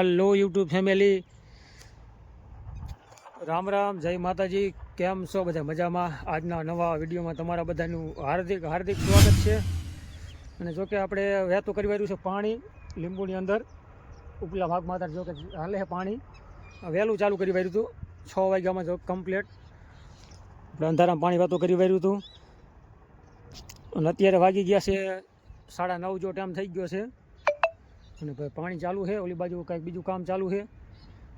Hello, YouTube family. Ram Ram, જય માતાજી. કેમ છો બધા? મજામાં? આજના નવા વિડીયોમાં તમારા બધાનું હાર્દિક હાર્દિક સ્વાગત છે. અને જોકે આપણે વહેતું કરી વાર્યું છે પાણી લીંબુની અંદર. ઉપલા ભાગમાં અત્યારે જોકે હાલે પાણી. વહેલું ચાલુ કરી વાર્યું હતું. છ વાગ્યામાં જો કમ્પ્લેટ અંધારામાં પાણી વહેતું કરી વાર્યું હતું. અને અત્યારે વાગી ગયા છે સાડા નવ જો ટાઈમ થઈ ગયો છે. અને ભાઈ પાણી ચાલુ છે, ઓલી બાજુ કંઈક બીજું કામ ચાલુ છે.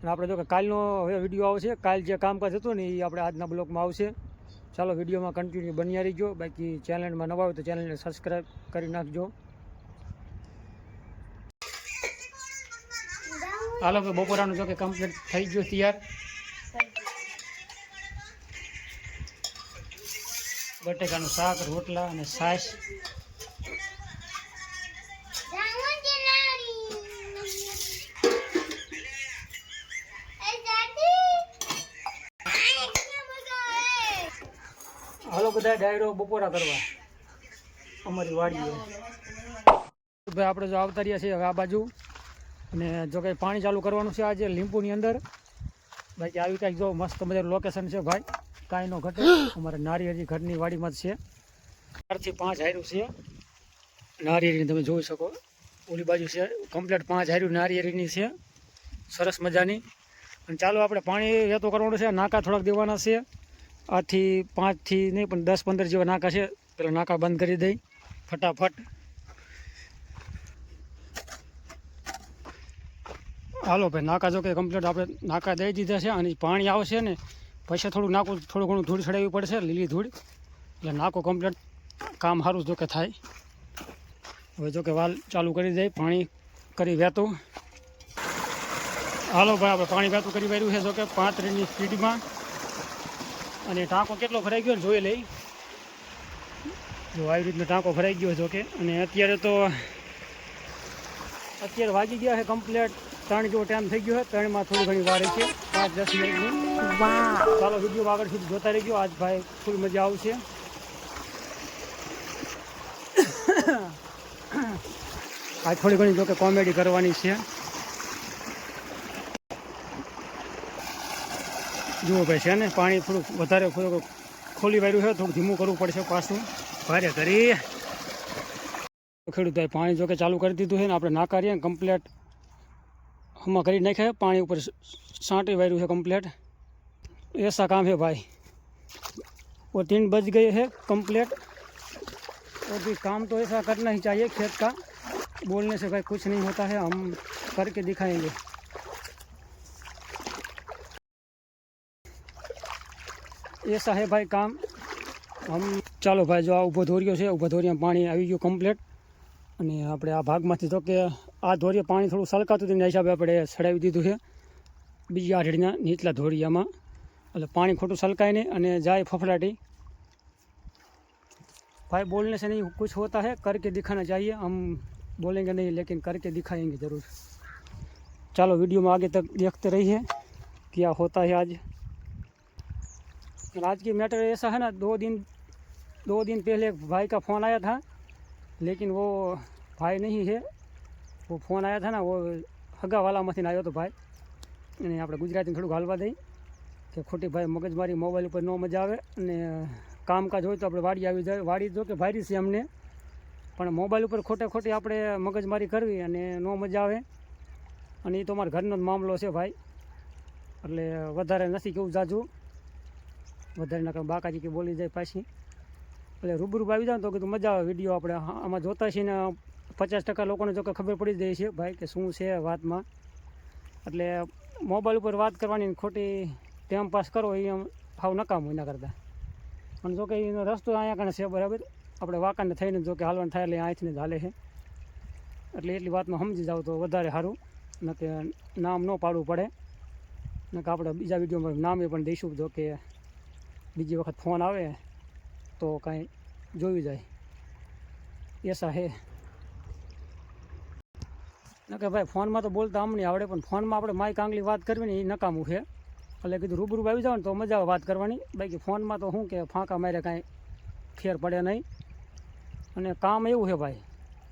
અને આપણે જો કે કાલનો હવે વીડિયો આવશે, કાલ જે કામકાજ હતું ને એ આપણે આજના બ્લોગમાં આવશે. ચાલો વિડીયોમાં કન્ટિન્યુ બન્યા રહીજો. બાકી ચેનલમાં નવા હોય તો ચેનલને સબસ્ક્રાઈબ કરી નાખજો. હાલો કે બપોરાનું જો કે કમ્પ્લીટ થઈ ગયું તૈયાર. બટેકાનું શાક, રોટલા અને છાશ. બધા ડાયરો બપોરા કરવા. અમારી વાડીએ. ભાઈ, આપણે જો આવતા રહ્યા છીએ હવે આ બાજુ. અને જો કંઈ પાણી ચાલુ કરવાનું છે આજે લીંબુની અંદર. બાકી આવી કાંઈક જો મસ્ત મજાનું લોકેશન છે ભાઈ. કાંઈ નો ઘટે. અમારે નારિયેરી ઘરની વાડીમાં જ છે. ચારથી પાંચ હાર્યું છે. નારિયેળીની તમે જોઈ શકો. ઓલી બાજુ છે. કમ્પ્લીટ પાંચ હાર્યું નારિયેરીની છે. સરસ મજાની. અને ચાલો આપણે પાણી વહેતો કરવાનું છે. નાકા થોડાક દેવાના છે. આથી પાંચથી નહીં, પણ દસ પંદર જેવા નાકા છે. પેલા નાકા બંધ કરી દઈ. ફટાફટ. હાલો ભાઈ, નાકા જો કે કમ્પ્લીટ આપણે નાકા દઈ દીધા છે અને પાણી આવશે ને, પછી થોડું નાકું થોડું ઘણું ધૂળ ચડાવવી પડશે, લીલી ધૂળ. એટલે નાકો કમ્પ્લીટ કામ સારું જો કે થાય. હવે જો કે વાલ ચાલુ કરી દઈ, પાણી કરી વહેતું. હાલો ભાઈ, આપણે પાણી વહેતું કરી વાર્યું છે જો કે પાંત્રીસની સ્પીડમાં. અને ટાંકો કેટલો ભરાઈ ગયો જોઈ લઈ. જો આવી રીતનો ટાંકો ભરાઈ ગયો જોકે અને અત્યારે તો અત્યારે વાગી ગયા છે કમ્પ્લેટ ત્રણ જેવો ટાઈમ થઈ ગયો છે ત્રણમાં થોડી ઘણી વાર છે. પાંચ દસ મિનિટની ચાલો વીડિયો આગળ સુધી જોતા ગયો આજ ભાઈ ફૂલ મજા આવશે. આજ થોડી ઘણી જોકે કોમેડી કરવાની છે. જુઓ ભાઈ છે ને પાણી થોડુંક વધારે થોડુંક ખોલી વાર્યું છે થોડું ધીમું કરવું પડશે પાછું ભારે કરી ખેડૂતોએ પાણી જો કે ચાલુ કરી દીધું છે ને આપણે ના કરીએ કમ્પ્લેટ હમણાં કરી નાખ્યા પાણી ઉપર સાંટી વાર્યું છે કમ્પ્લેટ ऐसा काम है भाई वो तीन बज गए हैं कंप्लीट और भी काम तो ऐसा करना ही चाहिए खेत का बोलने से भाई कुछ नहीं होता है हम करके दिखाएंगे એ સાહેબ ભાઈ કામ. આમ ચાલો ભાઈ, જો આ ઊભો ધોરિયો છે, ઊભો ધોરિયામાં પાણી આવી ગયું કમ્પ્લેટ અને આપણે આ ભાગમાંથી તો કે આ ધોરિયે પાણી થોડું સલકાતું હતું, એના હિસાબે આપણે સડાવી દીધું છે. બીજી આઢળીના નીચલા ધોરિયામાં. એટલે પાણી ખોટું સલકાય નહીં અને જાય ફફડાટી. ભાઈ, બોલને સે નહીં, કુછ હોતા હૈ, કરકે દિખાના જઈએ આમ બોલેંગે નહીં, લેકિન કરકે દિખાએંગે જરૂર. ચાલો, વિડીયોમાં આગે તક દેખતે રહીએ ક્યાં હોતા હે આજ. आज और आज की मैटर ऐसा है ना दो दिन दो दिन पहले एक भाई का फ़ोन आया था लेकिन वो भाई नहीं है वो फ़ोन आया था ना वो हगा वाला मशीन आयो तो भाई અને આપણે ગુજરાતીમાં થોડુંક હાલવા દઈ કે ખોટી ભાઈ મગજમારી મોબાઈલ ઉપર ન મજા આવે અને કામકાજ હોય તો આપણે વાડી આવી જાય વાડી જો કે ભારી છે અમને પણ મોબાઈલ ઉપર ખોટે ખોટી આપણે મગજમારી કરવી અને ન મજા આવે અને એ તો મારા ઘરનો જ મામલો છે ભાઈ એટલે વધારે નથી કેવું જાજુ વધારે નકર બાકાજી કે બોલી જાય પાછી. એટલે રૂબરૂ આવી જાય તો કીધું મજા આવે વીડિયો આપણે. આમાં જોતા છીએ ને પચાસ ટકા લોકોને જો કે ખબર પડી જાય છે ભાઈ કે શું છે વાતમાં. એટલે મોબાઈલ ઉપર વાત કરવાની ખોટી ટાઈમ પાસ કરો એ આમ હાવ નકામ એના કરતાં. પણ જો કે એનો રસ્તો અહીંયા કણે છે બરાબર. આપણે વાકાને થઈને જો કે હાલવાનું થાય એટલે અહીંથી જ હાલે છે. એટલે એટલી વાતમાં સમજી જાવ તો વધારે સારું. ન કે નામ ન પાડવું પડે. ન કે આપણે બીજા વિડીયોમાં નામે પણ દઈશું જો કે બીજી વખત ફોન આવે તો કાંઈ જોયું જાય. એસા હે કે ભાઈ, ફોનમાં તો બોલતા અમને આવડે, પણ ફોનમાં આપણે માઇક આંગલી વાત કરવી ને એ નકામું છે. એટલે કીધું રૂબરૂ આવી જાવ ને તો મજા આવે વાત કરવાની. બાકી ફોનમાં તો શું કે ફાંકા મારે કાંઈ ફેર પડે નહીં. અને કામ એવું છે ભાઈ,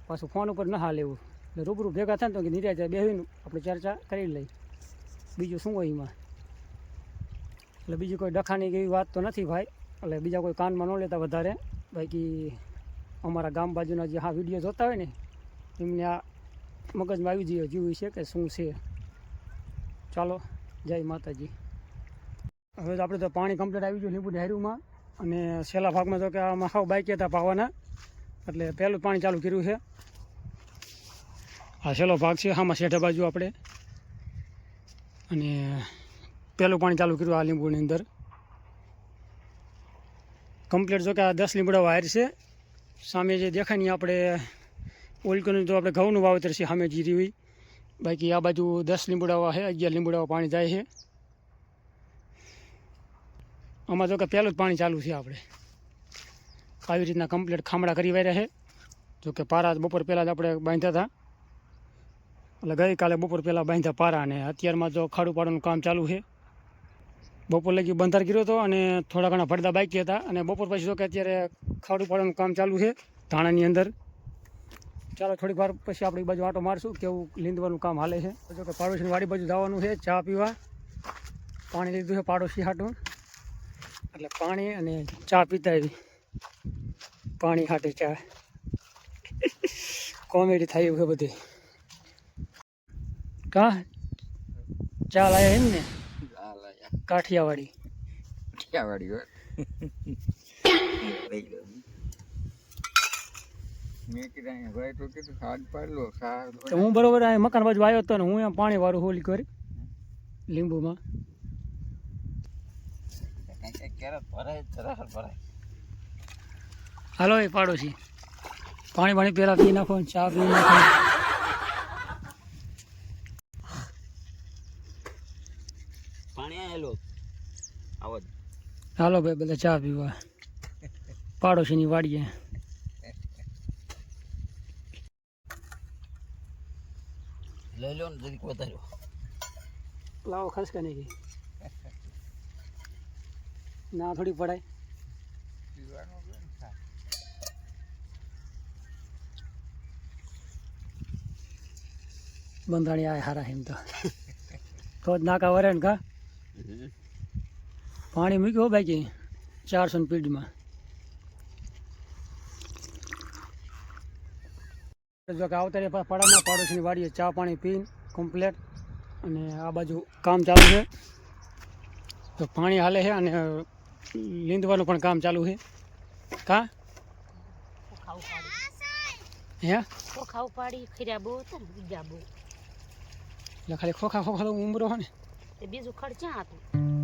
પાછું ફોન ઉપર ન હાલ એવું. એટલે રૂબરૂ ભેગા થાય ને તો નિરાજે બેસીને આપણે ચર્ચા કરી લઈ બીજું શું હોય એમાં? એટલે બીજી કોઈ ડખાની એવી વાત તો નથી ભાઈ. એટલે બીજા કોઈ કાનમાં ન લેતા વધારે. બાકી અમારા ગામ બાજુના જે હા વીડિયો જોતા હોય ને, એમને આ મગજમાં આવી જઈએ, જેવું છે કે શું છે. ચાલો, જય માતાજી. હવે તો આપણે તો પાણી કમ્પ્લીટ આવી ગયું લીંબુ ડાયરુમાં અને છેલ્લા ભાગમાં તો કે આમાં હાવ બાઈક હતા પાવાના. એટલે પહેલું પાણી ચાલુ કર્યું છે. આ છેલ્લો ભાગ છે, આમાં શેઠા બાજુ આપણે. અને પહેલું પાણી ચાલુ કર્યું આ લીંબુની અંદર. કમ્પ્લીટ જો કે આ દસ લીંબડા વાયર છે. સામે જે દેખાય ને ઈ આપણે ઓલકનું તો આપણે ઘઉંનું વાવેતર છે, સામે જીરી હોય. બાકી આ બાજુ દસ લીંબડાવા છે, અગિયાર લીંબડાવા પાણી જાય છે. આમાં જો કે પહેલું જ પાણી ચાલુ છે આપણે. આવી રીતના કમ્પ્લીટ ખામડા કરી વાર્યા છે. જો કે પારા બપોર પહેલાં જ આપણે બાંધ્યા હતા. એટલે ગઈકાલે બપોર પહેલાં બાંધ્યા પારા અને અત્યારમાં જો ખાડું પાડવાનું કામ ચાલુ છે. બપોર લગી બંધાર કર્યો હતો અને થોડા ઘણા પડદા બાકી હતા અને બપોર પછી જો કે અત્યારે ખાડું પાડવાનું કામ ચાલુ છે ધાણાની અંદર. ચાલો, થોડીક વાર પછી આપણી બાજુ આટો મારશું કેવું લીંદવાનું કામ હાલે છે. જો કે પાડોશીની વાડી બાજુ જવાનું છે, ચા પીવા. પાણી લીધું છે પાડોશી હાટું. એટલે પાણી અને ચા પીતા એવી પાણી હાટે ચા. કોમેડી થાય એવું છે બધી. કા? ચા લાયા એમ ને કાઠિયાવાડી. કાઠિયાવાડી તો હું બરોબર આ મકાન બાજુ આવ્યો હતો ને હું એમ પાણી વાળું હોલી કરી. લીંબુમાં. હાલો એ પાડોશી પાણી પાણી પેલા પી નાખો ચા પી નાખો પાણી આવેલો આવો જ હાલો ભાઈ બધા ચા પીવા. પાડોશીની વાડીએ. લઈ લો ને જરીક વધાર્યો લાવો ખસ કે નહીં ના થોડી પડાય. બંધાણી આ હારા હિમ તો. તો જ નાકા વરે ને કા? પાણી મૂક્યું હો બાકી ચારસો ને પીડીમાં જો કે આવતા પડામાં પાડોશીની વાડીએ ચા પાણી પીને કમ્પ્લેટ અને આ બાજુ કામ ચાલુ છે. તો પાણી હાલે છે અને લીંદવાનું પણ કામ ચાલુ છે. કા? હે? તો ખાવું પાડી ખર્યા બહુ હતા ને બીજા બહુ. એટલે ખાલી ખોખા ખોખા તો ઉમરો હોય ને. બીજું ખડ હતું.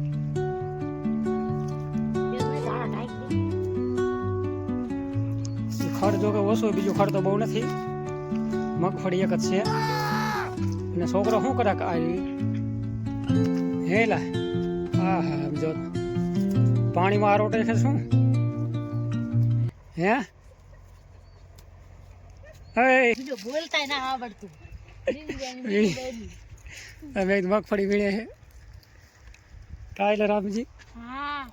ખડ જો કે ઓછું બીજું ખડ તો બહુ નથી. મગફળી એક જ છે. અને છોકરો શું કરે આવી હે લા હા હા જો. પાણીમાં આરોટે રોટે છે શું? હે? હે ના આવડતું. મગફળી વીણે છે. કાયલે રામજી હા.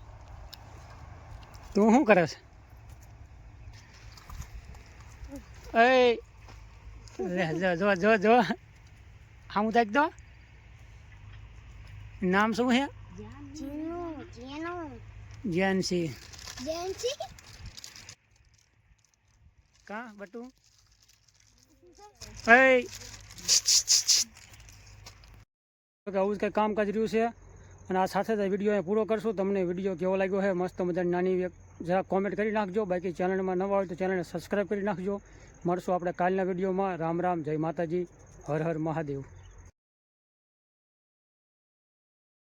તું શું કરે છે? એ જો જો જો જો. આમ દેખ દો. નામ શું છે જીનું જીનું કા બટુ? એ આવું જ કંઈ કામકાજ રહ્યું છે. અને આ સાથે જ વીડિયો અહીં પૂરો કરશું. તમને વીડિયો કેવો લાગ્યો છે મસ્ત મજાની નાની જરા કોમેન્ટ કરી નાખજો. બાકી ચેનલમાં નવા હોય તો ચેનલને સબસ્ક્રાઈબ કરી નાખજો. મળશું આપણે કાલના વિડીયોમાં. રામ રામ જય માતાજી. હર હર મહાદેવ.